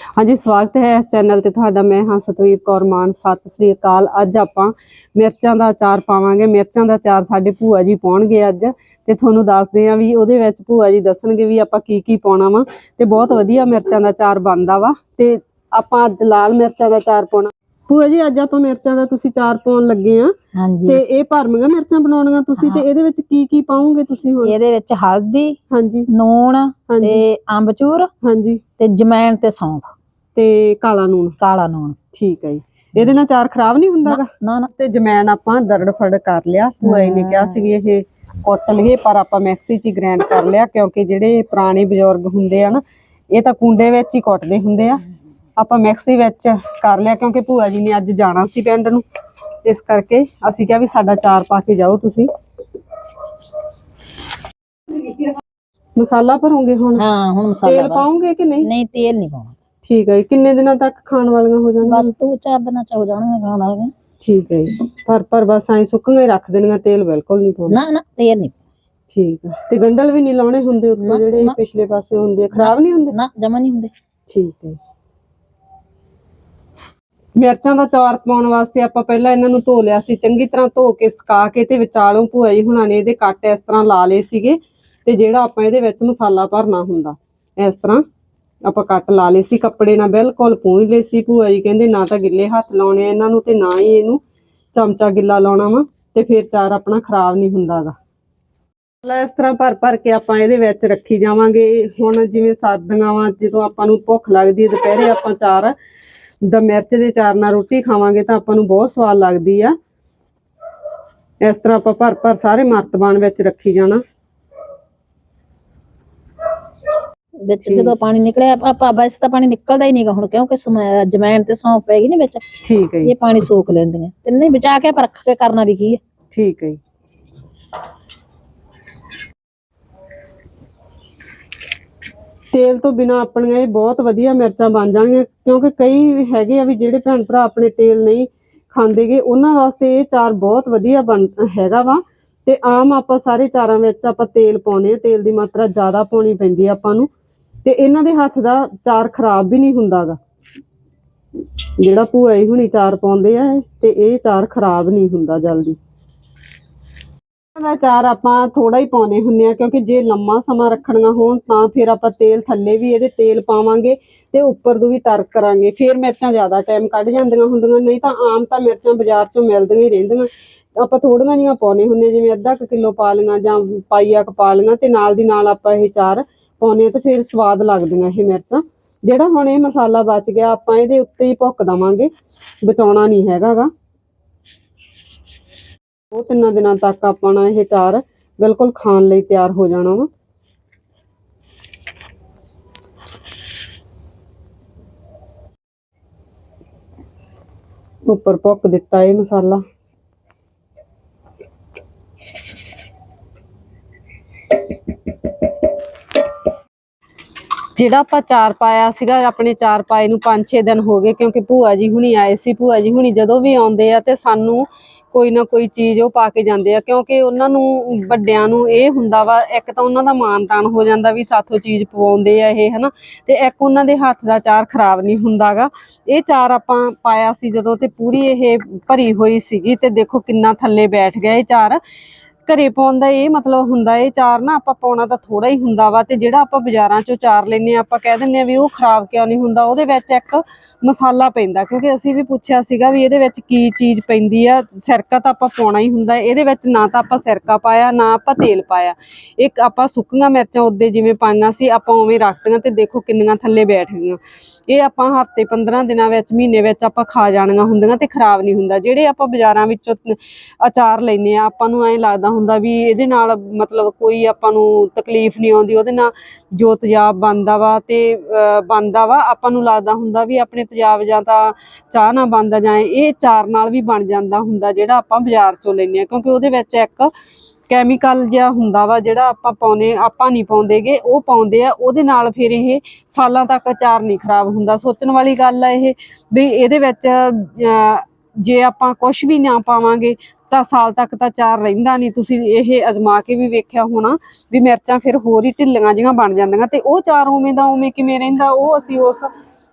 ਹਾਂਜੀ, ਸਵਾਗਤ ਹੈ ਇਸ ਚੈਨਲ ਤੇ ਤੁਹਾਡਾ। ਮੈਂ ਹਾਂ ਸਤਵੀਰ ਕੌਰ ਮਾਨ। ਸਤਿ ਸ੍ਰੀ ਅਕਾਲ। ਅੱਜ ਆਪਾਂ ਮਿਰਚਾਂ ਦਾ ਅਚਾਰ ਪਾਵਾਂਗੇ। ਮਿਰਚਾਂ ਦਾ ਅਚਾਰ ਸਾਡੇ ਭੂਆ ਜੀ ਪਾਉਣਗੇ ਅੱਜ। ਤੇ ਤੁਹਾਨੂੰ ਦੱਸਦੇ ਆ ਵੀ ਉਹਦੇ ਵਿੱਚ ਭੂਆ ਜੀ ਦੱਸਣਗੇ ਵੀ ਆਪਾਂ ਕੀ ਕੀ ਪਾਉਣਾ ਵਾ। ਤੇ ਬਹੁਤ ਵਧੀਆ ਮਿਰਚਾਂ ਦਾ ਅਚਾਰ ਬਣਦਾ ਵਾ। ਤੇ ਆਪਾਂ ਅੱਜ ਲਾਲ ਮਿਰਚਾਂ ਦਾ ਅਚਾਰ ਪਾਉਣਾ। ਭੂਆ ਜੀ ਅੱਜ ਆਪਾਂ ਮਿਰਚਾਂ ਦਾ ਤੁਸੀਂ ਅਚਾਰ ਪਾਉਣ ਲੱਗੇ ਆ। ਤੇ ਇਹ ਭਰਮੀਆਂ ਮਿਰਚਾਂ ਬਣਾਉਣੀਆਂ ਤੁਸੀਂ ਤੇ। ਇਹਦੇ ਵਿੱਚ ਕੀ ਕੀ ਪਾਉਂਗੇ ਤੁਸੀਂ ਹੁਣ? ਇਹਦੇ ਵਿੱਚ ਹਲਦੀ ਹਾਂਜੀ। ਨੂਣ ਤੇ ਅੰਬਚੂਰ ਹਾਂਜੀ। ਤੇ ਜਮੈਣ ਤੇ ਸੌਂਫ। ਤੇ ਕਾਲਾ ਨੂਣ। ਕਾਲਾ ਨੂਣ। ਠੀਕ ਹੈ ਜੀ। ਇਹਦੇ ਨਾਲ ਅਚਾਰ ਖਰਾਬ ਨਹੀਂ ਹੁੰਦਾਗਾ? ਨਾ ਨਾ ਤੇ ਜਮੈਨ ਆਪਾਂ ਦਰੜ ਫੜ ਕਰ ਲਿਆ। ਭੂਆ ਜੀ ਨੇ ਕਿਹਾ ਸੀ ਵੀ ਇਹ ਕੁੱਟ ਲਈਏ ਪਰ ਆਪਾਂ ਮਿਕਸੀ 'ਚ ਗ੍ਰਾਈਂਡ ਕਰ ਲਿਆ ਕਿਉਂਕਿ ਜਿਹੜੇ ਪੁਰਾਣੇ ਬਜ਼ੁਰਗ ਹੁੰਦੇ ਆ ਨਾ ਇਹ ਤਾਂ ਕੁੰਡੇ ਵਿੱਚ ਹੀ ਕੁੱਟਦੇ ਹੁੰਦੇ ਆ। ਆਪਾਂ ਮਿਕਸੀ ਵਿੱਚ ਕਰ ਲਿਆ ਕਿਉਂਕਿ ਭੂਆ ਜੀ ਨੇ ਅੱਜ ਜਾਣਾ ਸੀ ਪਿੰਡ ਨੂੰ। ਇਸ ਕਰਕੇ ਅਸੀਂ ਕਿਹਾ ਵੀ ਸਾਡਾ ਚਾਰ ਪਾ ਕੇ ਜਾਓ ਤੁਸੀਂ। ਮਸਾਲਾ ਭਰੋਗੇ ਹੁਣ? ਹਾਂ ਹੁਣ ਮਸਾਲਾ ਤੇਲ ਪਾ- ਪਾਉਂਗੇ ਕਿ ਨਹੀਂ? ਨਹੀਂ ਤੇਲ ਨਹੀਂ ਪਾਉਣਾ। ਠੀਕ ਹੈ ਜੀ। ਕਿੰਨੇ ਦਿਨਾਂ ਤੱਕ ਖਾਣ ਵਾਲੀਆਂ ਹੋ ਜਾਣਗੀਆਂ? ਬਸ ਤੂੰ ਚਾਰ ਦਿਨਾਂ ਚ ਹੋ ਜਾਣਗੇ ਖਾਣ ਵਾਲੇ ਠੀਕ ਹੈ ਜੀ। ਪਰ ਪਰ ਬਸ ਐਂ ਸੁੱਕੀਆਂ ਹੀ ਰੱਖ ਦੇਣੀਆਂ ਤੇਲ ਬਿਲਕੁਲ ਨਹੀਂ ਪਾਉਣਾ। ਨਾ ਨਾ ਤੇਲ ਨਹੀਂ ਠੀਕ ਹੈ ਤੇ ਗੰਡਲ ਵੀ ਨਹੀਂ ਲਾਉਣੇ ਹੁੰਦੇ ਉੱਤੇ ਜਿਹੜੇ। ਪਿਛਲੇ ਪਾਸੇ ਹੁੰਦੇ ਆ ਖਰਾਬ ਨਹੀਂ ਹੁੰਦੇ? ਨਾ ਜਮਾ ਨਹੀਂ ਹੁੰਦੇ। ਠੀਕ ਹੈ ਮਿਰਚਾਂ ਦਾ ਚਾਰ ਪਾਉਣ ਵਾਸਤੇ ਆਪਾਂ ਪਹਿਲਾਂ ਇਹਨਾਂ ਨੂੰ ਧੋ ਲਿਆ ਸੀ। ਚੰਗੀ ਤਰ੍ਹਾਂ ਧੋ ਕੇ, ਸੁਕਾ ਕੇ ਤੇ ਵਿਚਾਲੋਂ ਭੂਆ ਜੀ ਹੁਣਾਂ ਨੇ ਇਹਦੇ ਕੱਟ ਇਸ ਤਰ੍ਹਾਂ ਲਾ ਲਏ ਸੀਗੇ ਤੇ ਜਿਹੜਾ ਆਪਾਂ ਇਹਦੇ ਵਿੱਚ ਮਸਾਲਾ ਭਰਨਾ ਹੁੰਦਾ, ਇਸ ਤਰ੍ਹਾਂ ਆਪਾਂ ਕੱਟ ਲਾ ਲਏ ਸੀ। ਕੱਪੜੇ ਨਾਲ ਬਿਲਕੁਲ ਪੂੰਝ ਲਏ ਸੀ ਭੂਆ ਜੀ, ਕਹਿੰਦੇ ਨਾ ਤਾਂ ਗਿੱਲੇ ਹੱਥ ਲਾਉਣੇ ਆ ਇਹਨਾਂ ਨੂੰ ਤੇ ਨਾ ਹੀ ਇਹਨੂੰ ਚਮਚਾ ਗਿੱਲਾ ਲਾਉਣਾ ਵਾ ਤੇ ਫਿਰ ਚਾਰ ਆਪਣਾ ਖਰਾਬ ਨਹੀਂ ਹੁੰਦਾਗਾ ਮਸਾਲਾ ਇਸ ਤਰ੍ਹਾਂ ਭਰ ਭਰ ਕੇ ਆਪਾਂ ਇਹਦੇ ਵਿੱਚ ਰੱਖੀ ਜਾਵਾਂਗੇ। ਹੁਣ ਜਿਵੇਂ ਸਰਦੀਆਂ ਵਾਂ, ਜਦੋਂ ਆਪਾਂ ਨੂੰ ਭੁੱਖ ਲੱਗਦੀ ਹੈ, ਦੁਪਹਿਰੇ ਆਪਾਂ ਚਾਰ ਦਾ ਮਿਰਚ ਦੇ ਚਾਰ ਨਾਲ ਰੋਟੀ ਖਾਵਾਂਗੇ ਤਾਂ ਆਪਾਂ ਨੂੰ ਬਹੁਤ ਸਵਾਦ ਲੱਗਦੀ ਆ। ਇਸ ਤਰ੍ਹਾਂ ਆਪਾਂ ਭਰ ਭਰ ਸਾਰੇ ਮਰਤਬਾਨ ਵਿੱਚ ਰੱਖੀ ਜਾਣਾ। ਵਿੱਚ ਜਦੋਂ ਪਾਣੀ ਨਿਕਲਿਆ ਆਪਾਂ ਵੈਸੇ ਤਾਂ ਪਾਣੀ ਨਿਕਲਦਾ ਹੀ ਨਹੀਂਗਾ ਹੁਣ ਕਿਉਂਕਿ ਜਮੈਣ ਤੇ ਸੌਂਫ ਪੈ ਗਈ ਨਾ ਵਿੱਚ। ਠੀਕ ਹੈ ਇਹ ਪਾਣੀ ਸੋਖ ਲੈਂਦੀਆਂ। ਤੇ ਨਹੀਂ ਬਚਾ ਕੇ ਆਪਾਂ ਰੱਖ ਕੇ ਕਰਨਾ ਵੀ ਕੀ ਹੈ। ਠੀਕ ਹੈ ਤੇਲ ਤੋਂ ਬਿਨਾ ਆਪਣੀਆਂ ਇਹ ਬਹੁਤ ਵਧੀਆ ਮਿਰਚਾਂ ਬਣ ਜਾਣਗੀਆਂ, ਕਿਉਂਕਿ ਕਈ ਹੈਗੇ ਆ ਵੀ ਜਿਹੜੇ ਭੈਣ ਭਰਾ ਆਪਣੇ ਤੇਲ ਨਹੀਂ ਖਾਂਦੇਗੇ ਉਹਨਾਂ ਵਾਸਤੇ ਇਹ ਚਾਰ ਬਹੁਤ ਵਧੀਆ ਬਣ, ਹੈਗਾ ਵਾ। ਤੇ ਆਮ ਆਪਾਂ ਸਾਰੇ ਚਾਰਾਂ ਵਿੱਚ ਆਪਾਂ ਤੇਲ ਪਾਉਨੇ ਆ ਤੇਲ ਦੀ ਮਾਤਰਾ ਜ਼ਿਆਦਾ ਪਾਉਣੀ ਪੈਂਦੀ ਆ ਆਪਾਂ ਨੂੰ। ਤੇ ਇਹਨਾਂ ਦੇ ਹੱਥ ਦਾ ਚਾਰ ਖਰਾਬ ਵੀ ਨਹੀਂ ਹੁੰਦਾਗਾ ਜਿਹੜਾ ਭੂਆ ਹੀ ਹੁਣੀ ਚਾਰ ਪਾਉਂਦੇ ਆ ਤੇ ਇਹ ਚਾਰ ਖਰਾਬ ਨਹੀਂ ਹੁੰਦਾ ਜਲਦੀ। ਦਾ ਚਾਰ ਆਪਾਂ ਥੋੜਾ ਹੀ ਪਾਉਨੇ ਹੁੰਨੇ ਆ ਕਿਉਂਕਿ ਜੇ ਲੰਮਾ ਸਮਾਂ ਰੱਖਣੀਆਂ ਹੋਣ ਤਾਂ ਫਿਰ ਆਪਾਂ ਤੇਲ ਥੱਲੇ ਵੀ ਇਹਦੇ ਤੇਲ ਪਾਵਾਂਗੇ ਤੇ ਉੱਪਰ ਨੂੰ ਵੀ ਤਰਕ ਕਰਾਂਗੇ। ਫਿਰ ਮਿਰਚਾਂ ਜ਼ਿਆਦਾ ਟਾਈਮ ਕੱਢ ਜਾਂਦੀਆਂ ਹੁੰਦੀਆਂ, ਨਹੀਂ ਤਾਂ ਆਮ ਤਾਂ ਮਿਰਚਾਂ ਬਾਜ਼ਾਰ ਚੋਂ ਮਿਲਦੀਆਂ ਹੀ ਰਹਿੰਦੀਆਂ। ਆਪਾਂ ਥੋੜੀਆਂ ਜਿਹੀਆਂ ਪਾਉਨੇ ਹੁੰਨੇ ਜਿਵੇਂ ਅੱਧਾ ਕੁ ਕਿਲੋ ਪਾ ਲਈਆਂ ਜਾਂ ਪਾਈਆ ਕੁ ਪਾ ਲਈਆਂ ਤੇ ਨਾਲ ਦੀ ਨਾਲ ਆਪਾਂ ਇਹ ਚਾਰ ਪਾਉਨੇ ਆ ਤੇ ਫਿਰ ਸਵਾਦ ਲੱਗਦੀਆਂ ਇਹ ਮਿਰਚਾਂ। ਜਿਹੜਾ ਹੁਣ ਇਹ ਮਸਾਲਾ ਬਚ ਗਿਆ, ਆਪਾਂ ਇਹਦੇ ਉੱਤੇ ਹੀ ਭੁੱਕ ਦਵਾਂਗੇ, ਬਚਾਉਣਾ ਨਹੀਂ ਹੈਗਾਗਾ। ਦੋ ਤਿੰਨਾਂ ਦਿਨਾਂ ਤੱਕ ਆਪਾਂ ਨਾ ਇਹ ਚਾਰ ਬਿਲਕੁਲ ਖਾਣ ਲਈ ਤਿਆਰ ਹੋ ਜਾਣਾ ਵਾ। ਉੱਪਰ ਭੁੱਕ ਦਿੱਤਾ ਇਹ ਮਸਾਲਾ। ਜਿਹੜਾ ਆਪਾਂ ਚਾਰ ਪਾਇਆ ਸੀਗਾ, ਆਪਣੇ ਚਾਰ ਪਾਏ ਨੂੰ 5-6 ਦਿਨ ਹੋ ਗਏ, ਕਿਉਂਕਿ ਭੂਆ ਜੀ ਹੁਣੀ ਆਏ ਸੀ, ਭੂਆ ਜੀ ਹੁਣੀ ਜਦੋਂ ਵੀ ਆਉਂਦੇ ਆ ਤੇ ਸਾਨੂੰ ਕੋਈ ਨਾ ਕੋਈ ਚੀਜ਼ ਉਹ ਪਾ ਕੇ ਜਾਂਦੇ ਆ, ਕਿਉਂਕਿ ਉਹਨਾਂ ਨੂੰ, ਵੱਡਿਆਂ ਨੂੰ ਇਹ ਹੁੰਦਾ ਵਾ, ਇੱਕ ਤਾਂ ਉਹਨਾਂ ਦਾ ਮਾਨ ਤਾਨ ਹੋ ਜਾਂਦਾ ਵੀ ਸਾਥੋਂ ਚੀਜ਼ ਪਵਾਉਂਦੇ ਆ ਇਹ, ਹਨਾ, ਤੇ ਇੱਕ ਉਹਨਾਂ ਦੇ ਹੱਥ ਦਾ ਚਾਰ ਖਰਾਬ ਨਹੀਂ ਹੁੰਦਾਗਾ। ਇਹ ਚਾਰ ਆਪਾਂ ਪਾਇਆ ਸੀ ਜਦੋਂ ਤੇ ਪੂਰੀ ਇਹ ਭਰੀ ਹੋਈ ਸੀਗੀ ਤੇ ਦੇਖੋ ਕਿੰਨਾ ਥੱਲੇ ਬੈਠ ਗਿਆ ਇਹ ਚਾਰ। ਘਰੇ ਪਾਉਣ ਦਾ ਇਹ ਮਤਲਬ ਹੁੰਦਾ, ਇਹ ਚਾਰ ਨਾ ਆਪਾਂ ਪਾਉਣਾ ਤਾਂ ਥੋੜਾ ਹੀ ਹੁੰਦਾ ਵਾ ਤੇ ਜਿਹੜਾ ਆਪਾਂ ਬਾਜ਼ਾਰਾਂ ਚੋਂ ਚਾਰ ਲੈਨੇ ਆ ਆਪਾਂ ਕਹਿ ਦਿੰਨੇ ਆ ਵੀ ਉਹ ਖਰਾਬ ਕਿਉਂ ਨਹੀਂ ਹੁੰਦਾ, ਉਹਦੇ ਵਿੱਚ ਇੱਕ ਮਸਾਲਾ ਪੈਂਦਾ, ਕਿਉਂਕਿ ਅਸੀਂ ਵੀ ਪੁੱਛਿਆ ਸੀਗਾ ਵੀ ਇਹਦੇ ਵਿੱਚ ਕੀ ਚੀਜ਼ ਪੈਂਦੀ ਆ, ਸਿਰਕਾ ਤਾਂ ਆਪਾਂ ਪਾਉਣਾ ਹੀ ਹੁੰਦਾ, ਇਹਦੇ ਵਿੱਚ ਨਾ ਤਾਂ ਆਪਾਂ ਸਿਰਕਾ ਪਾਇਆ, ਨਾ ਆਪਾਂ ਤੇਲ ਪਾਇਆ, ਇੱਕ ਆਪਾਂ ਸੁੱਕੀਆਂ ਮਿਰਚਾਂ ਉਹਦੇ ਜਿਵੇਂ ਪਾਈਆਂ ਸੀ, ਆਪਾਂ ਉਵੇਂ ਰੱਖਤੀਆਂ ਤੇ ਦੇਖੋ ਕਿੰਨੀਆਂ ਥੱਲੇ ਬੈਠ ਗਈਆਂ, ਇਹ ਆਪਾਂ ਹਫ਼ਤੇ 15 ਦਿਨਾਂ ਵਿੱਚ, ਮਹੀਨੇ ਵਿੱਚ ਆਪਾਂ ਖਾ ਜਾਣੀਆਂ ਹੁੰਦੀਆਂ ਤੇ ਖਰਾਬ ਨਹੀਂ ਹੁੰਦਾ, ਜਿਹੜੇ ਆਪਾਂ ਬਾਜ਼ਾਰਾਂ ਵਿੱਚੋਂ ਅਚਾਰ ਲੈਨੇ ਆ ਆਪਾਂ ਨੂੰ ਐਂ ਲੱਗਦਾ ਹੁੰਦਾ ਵੀ ਇਹਦੇ ਨਾਲ ਮਤਲਬ ਕੋਈ ਆਪਾਂ ਨੂੰ ਤਕਲੀਫ ਨਹੀਂ ਆਉਂਦੀ ਉਹਦੇ ਨਾਲ ਜੋ ਤੇਜ਼ਾਬ ਬਣਦਾ ਵਾ ਤੇ ਅਹ, ਵਾ ਆਪਾਂ ਨੂੰ ਲੱਗਦਾ ਹੁੰਦਾ ਵੀ ਆਪਣੇ ਤੇਜ਼ਾਬ ਜਾਂ ਤਾਂ ਚਾਹ ਨਾਲ ਬਣਦਾ ਜਾਂ ਇਹ ਚਾਰ ਨਾਲ ਵੀ ਬਣ ਜਾਂਦਾ ਹੁੰਦਾ ਜਿਹੜਾ ਆਪਾਂ ਬਾਜ਼ਾਰ ਚੋਂ ਲੈਨੇ ਆ ਕਿਉਂਕਿ ਉਹਦੇ ਵਿੱਚ ਇੱਕ ਕੈਮੀਕਲ ਜਿਹਾ ਹੁੰਦਾ ਵਾ ਜਿਹੜਾ ਆਪਾਂ ਪਾਉਨੇ ਆਪਾਂ ਨਹੀਂ ਪਾਉਂਦੇਗੇ ਉਹ ਪਾਉਂਦੇ ਆ ਉਹਦੇ ਨਾਲ ਫਿਰ ਇਹ ਸਾਲਾਂ ਤੱਕ ਅਚਾਰ ਨਹੀਂ ਖਰਾਬ ਹੁੰਦਾ। ਸੋਚਣ ਵਾਲੀ ਗੱਲ ਆ ਇਹ ਵੀ ਇਹਦੇ ਵਿੱਚ ਅਹ, ਜੇ ਆਪਾਂ ਕੁਝ ਵੀ ਨਾ ਪਾਵਾਂਗੇ ਤਾਂ ਸਾਲ ਤੱਕ ਤਾਂ ਚਾਰ ਰਹਿੰਦਾ ਨਹੀਂ। ਤੁਸੀਂ ਇਹ ਅਜ਼ਮਾ ਕੇ ਵੀ ਵੇਖਿਆ ਹੋਣਾ ਵੀ ਮਿਰਚਾਂ ਫਿਰ ਹੋਰ ਹੀ ਢਿੱਲੀਆਂ ਜਿਹੀਆਂ ਬਣ ਜਾਂਦੀਆਂ ਤੇ ਉਹ ਚਾਰ ਉਵੇਂ ਦਾ ਉਵੇਂ ਕਿਵੇਂ ਰਹਿੰਦਾ, ਉਹ ਅਸੀਂ ਉਸ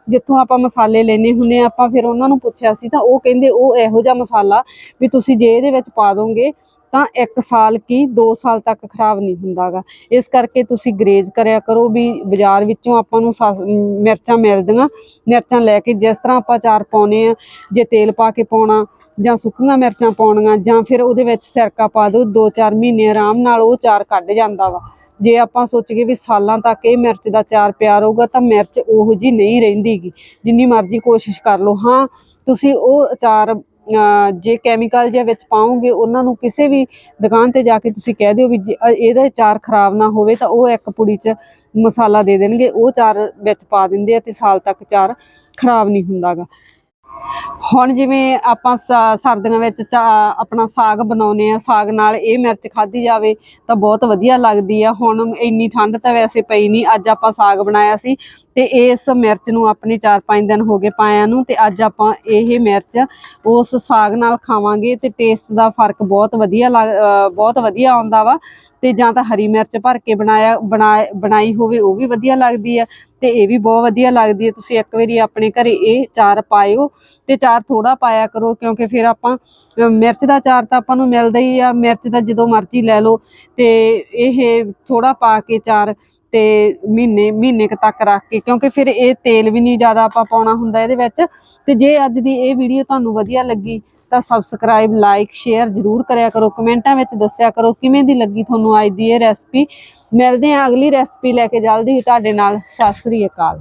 ਜਿੱਥੋਂ ਆਪਾਂ ਮਸਾਲੇ ਲੈਨੇ ਹੁੰਨੇ ਆਪਾਂ ਫਿਰ ਉਹਨਾਂ ਨੂੰ ਪੁੱਛਿਆ ਸੀ ਤਾਂ ਉਹ ਕਹਿੰਦੇ ਉਹ ਇਹੋ ਜਿਹਾ ਮਸਾਲਾ ਵੀ ਤੁਸੀਂ ਜੇ ਇਹਦੇ ਵਿੱਚ ਪਾ ਦੋਗੇ ਤਾਂ 1 ਸਾਲ ਕੀ 2 ਸਾਲ ਤੱਕ ਖਰਾਬ ਨਹੀਂ ਹੁੰਦਾਗਾ। ਇਸ ਕਰਕੇ ਤੁਸੀਂ ਗਰੇਜ ਕਰਿਆ ਕਰੋ ਵੀ ਬਾਜ਼ਾਰ ਵਿੱਚੋਂ ਆਪਾਂ ਨੂੰ ਸਸ- ਮਿਰਚਾਂ ਮਿਲਦੀਆਂ। ਮਿਰਚਾਂ ਲੈ ਕੇ ਜਿਸ ਤਰ੍ਹਾਂ ਆਪਾਂ ਚਾਰ ਪਾਉਨੇ ਆ ਜੇ ਤੇਲ ਪਾ ਕੇ ਪਾਉਣਾ ਜਾਂ ਸੁੱਕੀਆਂ ਮਿਰਚਾਂ ਪਾਉਣੀਆਂ ਜਾਂ ਫਿਰ ਉਹਦੇ ਵਿੱਚ ਸਿਰਕਾ ਪਾ ਦਿਓ 2-4 ਮਹੀਨੇ ਆਰਾਮ ਨਾਲ ਉਹ ਚਾਰ ਕੱਢ ਜਾਂਦਾ ਵਾ। ਜੇ ਆਪਾਂ ਸੋਚੀਏ ਵੀ ਸਾਲਾਂ ਤੱਕ ਇਹ ਮਿਰਚ ਦਾ ਚਾਰ ਪਿਆ ਰਹੂਗਾ ਤਾਂ ਮਿਰਚ ਉਹੋ ਜੀ ਨਹੀਂ ਰਹਿੰਦੀਗੀ। ਜਿੰਨੀ ਮਰਜ਼ੀ ਕੋਸ਼ਿਸ਼ ਕਰ ਲਓ। ਹਾਂ ਤੁਸੀਂ ਉਹ ਅਚਾਰ ਅਹ, ਜੇ ਕੈਮੀਕਲ ਜੇ ਵਿੱਚ ਪਾਓਗੇ ਉਹਨਾਂ ਨੂੰ ਕਿਸੇ ਵੀ ਦੁਕਾਨ ਤੇ ਜਾ ਕੇ ਤੁਸੀਂ ਕਹਿ ਦਿਓ ਵੀ ਇਹਦਾ ਚਾਰ ਖਰਾਬ ਨਾ ਹੋਵੇ ਤਾਂ ਉਹ ਇੱਕ ਪੁੜੀ 'ਚ ਮਸਾਲਾ ਦੇ ਦੇਣਗੇ। ਉਹ ਚਾਰ ਵਿੱਚ ਪਾ ਦਿੰਦੇ ਆ ਤੇ ਸਾਲ ਤੱਕ ਚਾਰ ਖਰਾਬ ਨਹੀਂ ਹੁੰਦਾਗਾ। ਹੁਣ ਜਿਵੇਂ ਆਪਾਂ ਸਰਦੀਆਂ ਵਿੱਚ ਆਪਣਾ ਸਾਗ ਬਣਾਉਨੇ ਆ ਸਾਗ ਨਾਲ ਇਹ ਮਿਰਚ ਖਾਧੀ ਜਾਵੇ ਤਾਂ ਬਹੁਤ ਵਧੀਆ ਲੱਗਦੀ ਆ। ਹੁਣ ਇੰਨੀ ਠੰਡ ਤਾਂ ਵੈਸੇ ਪਈ ਨਹੀਂ, ਅੱਜ ਆਪਾਂ ਸਾਗ ਬਣਾਇਆ ਸੀ ਤੇ ਇਸ ਮਿਰਚ ਨੂੰ ਆਪਣੇ 4-5 ਦਿਨ ਹੋ ਗਏ ਪਾਇਆ ਨੂੰ ਤੇ ਅੱਜ ਆਪਾਂ ਇਹ ਮਿਰਚ ਉਸ ਸਾਗ ਨਾਲ ਖਾਵਾਂਗੇ ਤੇ ਟੇਸਟ ਦਾ ਫ਼ਰਕ ਬਹੁਤ ਵਧੀਆ ਲੱਗ- ਅਹ ਬਹੁਤ ਵਧੀਆ ਆਉਂਦਾ ਵਾ ਤੇ ਜਾਂ ਤਾਂ ਹਰੀ ਮਿਰਚ ਭਰ ਕੇ ਬਣਾਇਆ ਬਣਾ- ਬਣਾਈ ਹੋਵੇ, ਉਹ ਵੀ ਵਧੀਆ ਲੱਗਦੀ ਆ। ਤੇ ਇਹ ਵੀ ਬਹੁਤ ਵਧੀਆ ਲੱਗਦੀ ਹੈ। ਤੁਸੀਂ ਇੱਕ ਵਾਰੀ ਆਪਣੇ ਘਰੇ ਇਹ ਚਾਰ ਪਾਇਓ ਤੇ ਚਾਰ ਥੋੜਾ ਪਾਇਆ ਕਰੋ, ਕਿਉਂਕਿ ਫਿਰ ਆਪਾਂ ਮਿਰਚ ਦਾ ਚਾਰ ਤਾਂ ਆਪਾਂ ਨੂੰ ਮਿਲਦਾ ਹੀ ਆ। ਮਿਰਚ ਦਾ ਜਦੋਂ ਮਰਜ਼ੀ ਲੈ ਲਓ ਤੇ ਇਹ ਥੋੜਾ ਪਾ ਕੇ ਚਾਰ ਤੇ ਮਹੀਨੇ ਮਹੀਨੇ ਕੁ ਤੱਕ ਰੱਖ ਕੇ, ਕਿਉਂਕਿ ਫਿਰ ਇਹ ਤੇਲ ਵੀ ਨਹੀਂ ਜ਼ਿਆਦਾ ਆਪਾਂ ਪਾਉਣਾ ਹੁੰਦਾ ਇਹਦੇ ਵਿੱਚ। ਤੇ ਜੇ ਅੱਜ ਦੀ ਇਹ ਵੀਡੀਓ ਤੁਹਾਨੂੰ ਵਧੀਆ ਲੱਗੀ, ਤਾਂ ਸਬਸਕ੍ਰਾਈਬ ਲਾਈਕ ਸ਼ੇਅਰ ਜਰੂਰ ਕਰਿਆ ਕਰੋ। ਕਮੈਂਟਾਂ ਵਿੱਚ ਦੱਸਿਆ ਕਰੋ ਕਿਵੇਂ ਦੀ ਲੱਗੀ ਤੁਹਾਨੂੰ ਅੱਜ ਦੀ ਇਹ ਰੈਸਪੀ ਮਿਲਦੇ ਹਾਂ ਅਗਲੀ ਰੈਸਪੀ ਲੈ ਕੇ। ਜਲਦੀ ਹੀ ਤੁਹਾਡੇ ਨਾਲ। ਸਤਿ ਸ੍ਰੀ ਅਕਾਲ।